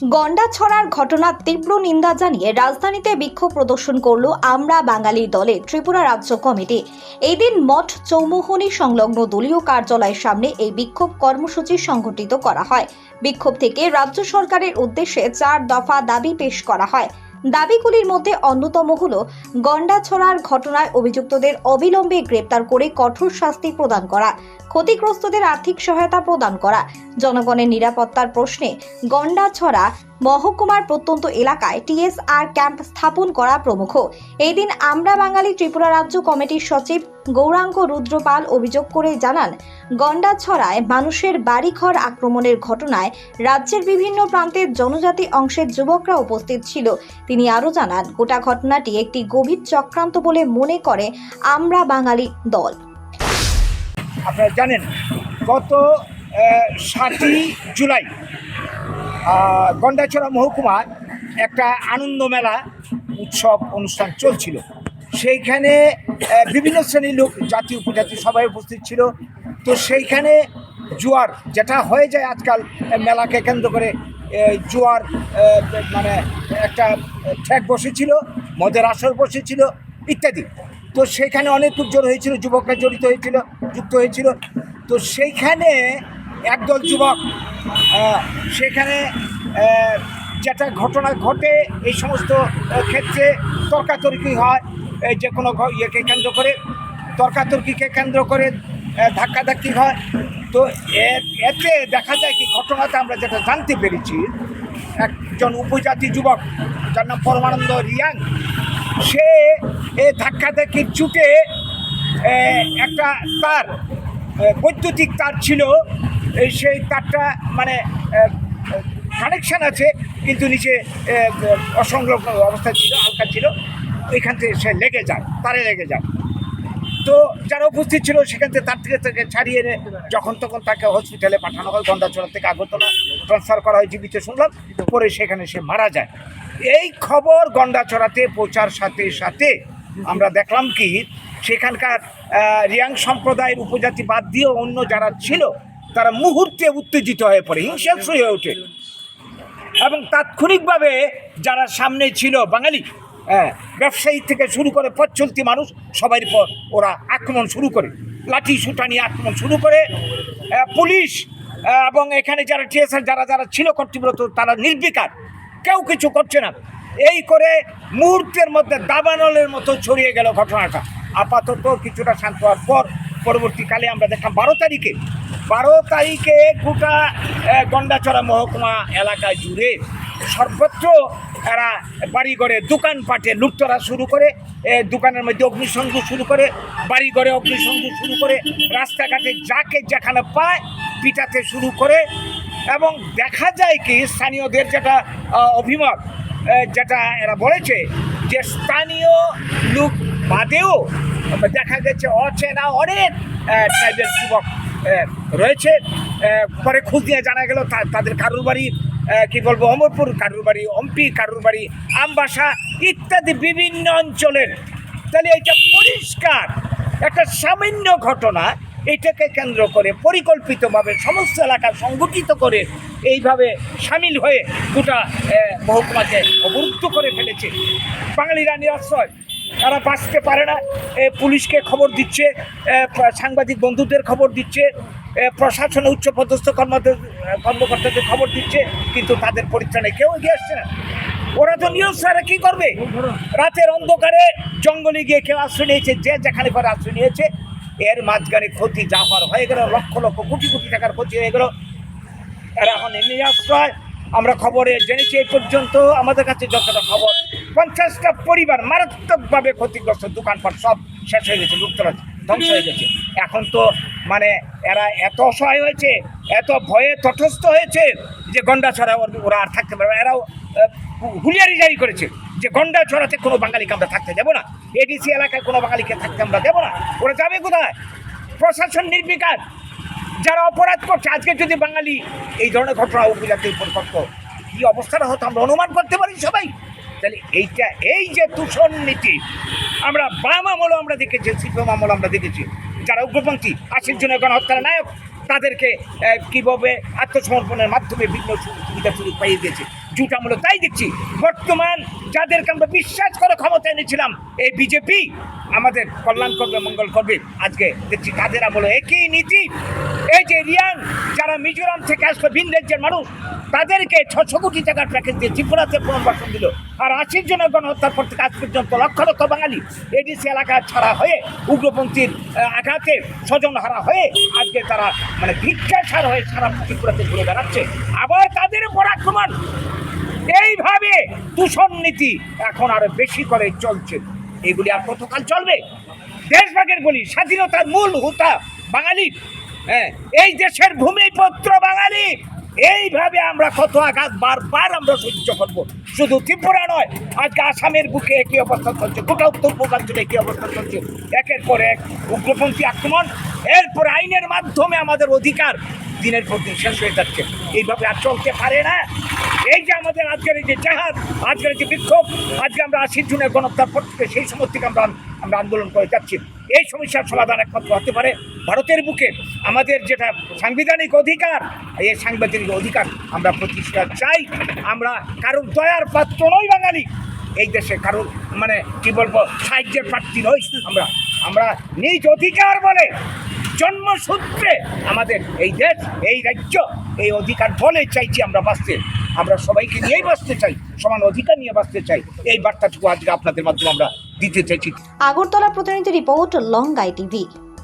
গন্ডা ছড়ার ঘটনার তীব্র নিন্দা জানিয়ে রাজধানীতে বিক্ষোভ প্রদর্শন করল আমরা বাঙালি দলে ত্রিপুরা রাজ্য কমিটি। এই দিন মঠ চৌমুহনী সংলগ্ন দলীয় কার্যালয়ের সামনে এই বিক্ষোভ কর্মসূচি সংঘটিত করা হয়। বিক্ষোভ থেকে রাজ্য সরকারের উদ্দেশ্যে চার দফা দাবি পেশ করা হয়। দাবিগুলির মধ্যে অন্যতম হল গন্ডা ছড়ার ঘটনায় অভিযুক্তদের অবিলম্বে গ্রেপ্তার করে কঠোর শাস্তি প্রদান করা, ক্ষতিগ্রস্তদের আর্থিক সহায়তা প্রদান করা। জনগণের নিরাপত্তার প্রশ্নে গন্ডাছড়া মহকুমার প্রত্যন্ত এলাকায় টিএসআর ক্যাম্প স্থাপন করা প্রমুখ। এই দিন আমরা বাঙালি ত্রিপুরা রাজ্য কমিটির সচিব গৌরাঙ্গ রুদ্রপাল অভিযোগ করে জানান, গন্ডাছড়ায় মানুষের বাড়িঘর আক্রমণের ঘটনায় রাজ্যের বিভিন্ন প্রান্তের জনজাতি অংশের যুবকরা উপস্থিত ছিল। তিনি আরও জানান, গোটা ঘটনাটি একটি গভীর চক্রান্ত বলে মনে করে আমরা বাঙালি দল। আপনারা জানেন, গত সাতই জুলাই গন্ডাছড়া মহকুমার একটা আনন্দ মেলা উৎসব অনুষ্ঠান চলছিল। সেইখানে বিভিন্ন শ্রেণির লোক, জাতি উপজাতি সবাই উপস্থিত ছিল। তো সেইখানে জোয়ার যেটা হয়ে যায় আজকাল মেলাকে কেন্দ্র করে জোয়ার মানে একটা ঠেক বসেছিল, মদের আসর বসেছিল ইত্যাদি। তো সেইখানে অনেক লোকজন হয়েছিল, যুবকরা জড়িত হয়েছিল, যুক্ত হয়েছিল। তো সেইখানে একদল যুবক সেখানে যেটা ঘটনা ঘটে, এই সমস্ত ক্ষেত্রে তর্কাতর্কি হয়। যে কোনো ইয়েকে কেন্দ্র করে, তর্কাতর্কিকে কেন্দ্র করে ধাক্কাধাক্কি হয়। তো এতে দেখা যায় কি, ঘটনাতে আমরা যেটা জানতে পেরেছি, একজন উপজাতি যুবক, যার নাম পরমানন্দ রিয়াং, সে এ ধাক্কাধাক্কির চুটে একটা তার বৈদ্যুতিক তার ছিল। সেই তারটা মানে কানেকশান আছে, কিন্তু নিচে অসংলগ্ন অবস্থা ছিল, হালকা ছিল ওইখান থেকে সে লেগে যায়, তারে লেগে যায়। তো যারা উপস্থিত ছিল, সেখান থেকে তার থেকে তাকে ছাড়িয়ে এনে যখন তখন তাকে হসপিটালে পাঠানো হয় গন্ডাচড়া থেকে আগরতলা ট্রান্সফার করা হয়, জীবিত শুনলাম, পরে সেখানে সে মারা যায়। এই খবর গন্ডাচড়াতে পৌঁছার সাথে সাথে আমরা দেখলাম কি, সেখানকার রিয়াং সম্প্রদায়ের উপজাতি বাদ দিয়ে অন্য যারা ছিল তারা মুহূর্তে উত্তেজিত হয়ে পড়ে হিংসাত্র হয়ে ওঠে। এবং তাৎক্ষণিকভাবে যারা সামনে ছিল বাঙালি হ্যাঁ, ব্যবসায়ী থেকে শুরু করে পথ চলতি মানুষ সবাই পর ওরা আক্রমণ শুরু করে। লাঠি সুটা নিয়ে আক্রমণ শুরু করে। পুলিশ এবং এখানে যারা টিএসআর যারা যারা ছিল কর্তৃব্রত তারা নির্বিকার। কেউ কিছু করছে না। এই করে মুহূর্তের মধ্যে দাবানলের মতো ছড়িয়ে গেল ঘটনাটা। আপাতত কিছুটা শান্ত হওয়ার পর পরবর্তীকালে আমরা দেখলাম বারো তারিখে বারো তারিখে গোটা গন্ডাচড়া মহকুমা এলাকা জুড়ে সর্বত্র এরা বাড়িঘরে দোকানপাটে লুটতরা শুরু করে দোকানের মধ্যে অগ্নিসংযোগ শুরু করে, বাড়িঘরে অগ্নিসংযোগ শুরু করে, রাস্তাঘাটে যাকে যেখানে পায় পিটাতে শুরু করে এবং দেখা যায় কি স্থানীয়দের যেটা অভিমত যেটা এরা বলেছে যে স্থানীয় লোক বাদেও দেখা গেছে অচেনা অনেক ট্রাইবেল যুবক রয়েছে। পরে খোঁজ নিয়ে জানা গেল তাদের কারুর বাড়ি কি বলব, অমরপুর কারুর বাড়ি, অম্পি কারুর বাড়ি, আমবাসা ইত্যাদি বিভিন্ন অঞ্চলের। তাহলে এটা পরিষ্কার। একটা সামান্য ঘটনা এটাকে কেন্দ্র করে পরিকল্পিতভাবে সমস্ত এলাকা সংগঠিত করে এইভাবে সামিল হয়ে গোটা মহকুমাকে অবরুদ্ধ করে ফেলেছে। বাঙালিরা নিরাশ্রয় তারা বাঁচতে পারে না। পুলিশকে খবর দিচ্ছে সাংবাদিক বন্ধুদের খবর দিচ্ছে প্রশাসনে উচ্চ পদস্থ কর্মদের কর্মকর্তাদের খবর দিচ্ছে, কিন্তু তাদের পরিত্রাণে কেউ এগিয়ে আসছে না। ওরা তো নিরস্ত্রারে কী করবে? রাতের অন্ধকারে জঙ্গলে গিয়ে কেউ আশ্রয় নিয়েছে, যে যেখানে পারে আশ্রয় নিয়েছে, এর মাঝখানে ক্ষতি যা হওয়ার হয়ে গেল, লক্ষ লক্ষ কোটি কোটি টাকার ক্ষতি হয়ে গেল। এরা এখন এমনি আশ্রয়। আমরা খবরে জেনেছি এই পর্যন্ত আমাদের কাছে যতটা খবর পঞ্চাশটা পরিবার মারাত্মকভাবে ক্ষতিগ্রস্ত, দোকানপাট সব শেষ হয়ে গেছে লুপ্তরাজ ধ্বংস হয়ে গেছে। এখন তো মানে এরা এত অসহায় হয়েছে, এত ভয়ে তটস্থ হয়েছে যে গন্ডা ছড়া ওরা আর থাকতে পারবে। এরাও হুলিয়ারি জারি করেছে যে গন্ডা ছড়াতে কোনো বাঙালিকে আমরা থাকতে দেবো না। এডিসি এলাকায় কোনো বাঙালিকে থাকতে আমরা দেবো না। ওরা যাবে কোথায়? প্রশাসন নির্বিকার। যারা অপরাধ করছে, আজকে যদি বাঙালি এই ধরনের ঘটনা উপজাতির করত কী অবস্থাটা হতো আমরা অনুমান করতে পারি সবাই? তাহলে এইটা, এই যে দূষণ নীতি, আমরা বাম আমলও আমরা দেখেছি, সিপিএম আমল আমরা দেখেছি। যারা উগ্রপন্থী, আশির জন্য গণহত্যার নায়ক, তাদেরকে কীভাবে আত্মসমর্পণের মাধ্যমে বিভিন্ন সু- সুবিধা সুযোগ পাইয়ে দিয়েছে। জুট আমলে তাই দেখছি বর্তমান যাদেরকে আমরা বিশ্বাস করে ক্ষমতা এনেছিলাম, এই বিজেপি আমাদের কল্যাণ করবে, মঙ্গল করবে, আজকে দেখছি তাদের আমলে। একই নীতি। এই যে রিয়াং, যারা মিজোরাম থেকে আসলো, ভিন রাজ্যের মানুষ, তাদেরকে ছশো কোটি টাকার প্যাকেজ দিয়ে ত্রিপুরাতে পুনর্বাসন দিল। আর আশির জনের গণহত্যার পর থেকে আজ পর্যন্ত লক্ষ লক্ষ বাঙালি এডিসি এলাকা ছাড়া হয়ে, উগ্রপন্থীর আঘাতে স্বজন হারা হয়ে আজকে তারা মানে ভিক্ষাসার হয়ে সারা ত্রিপুরাতে ঘুরে বেড়াচ্ছে। আবার তাদের উপর আক্রমণ। এইভাবে দূষণ নীতি এখন আরও বেশি করে চলছে। এগুলি আর কতকাল চলবে? দেশভাগের বলি, স্বাধীনতার মূল হুতা বাঙালি। হ্যাঁ এই দেশের ভূমিপত্র বাঙালি। এইভাবে আমরা কত আঘাত বারবার আমরা সহ্য করব। শুধু ত্রিপুরা নয়, আজকে আসামের বুকে একই অবস্থা চলছে, গোটা উত্তর পূর্বাঞ্চলে একই অবস্থা চলছে। একের পর এক উগ্রপন্থী আক্রমণ, এরপর আইনের মাধ্যমে আমাদের অধিকার দিনের পর দিন শেষ হয়ে যাচ্ছে। এইভাবে আর চলতে পারে না। এই যে আমাদের আজকের এই যে জাহাজ, আজকের যে বিক্ষোভ, আজকে আমরা আশি জুনের গণহত্যার পর থেকে সেই সময় থেকে আমরা আমরা আন্দোলন করে যাচ্ছি। এই সমস্যার সমাধান একমাত্র হতে পারে ভারতের বুকে। আমাদের যেটা সাংবিধানিক অধিকার, এই সাংবিধানিক অধিকার আমরা প্রতিষ্ঠা চাই। আমরা কারোর দয়ার পাত্র নই বাঙালি। এই দেশে কারোর মানে কী বলব, সাহায্যের প্রার্থী নই। আমরা আমরা নিজ অধিকার বলে জন্মসূত্রে আমাদের এই দেশ, এই রাজ্য, এই অধিকার বলে চাইছি আমরা বাঁচতে। আমরা সবাইকে নিয়েই বাঁচতে চাই, সমান অধিকার নিয়ে বাঁচতে চাই। এই বার্তাটুকু আজকে আপনাদের মাধ্যমে আমরা দিতে চাইছি। আগরতলা প্রতিনিধি রিপোর্ট লঙ্গাই টিভি।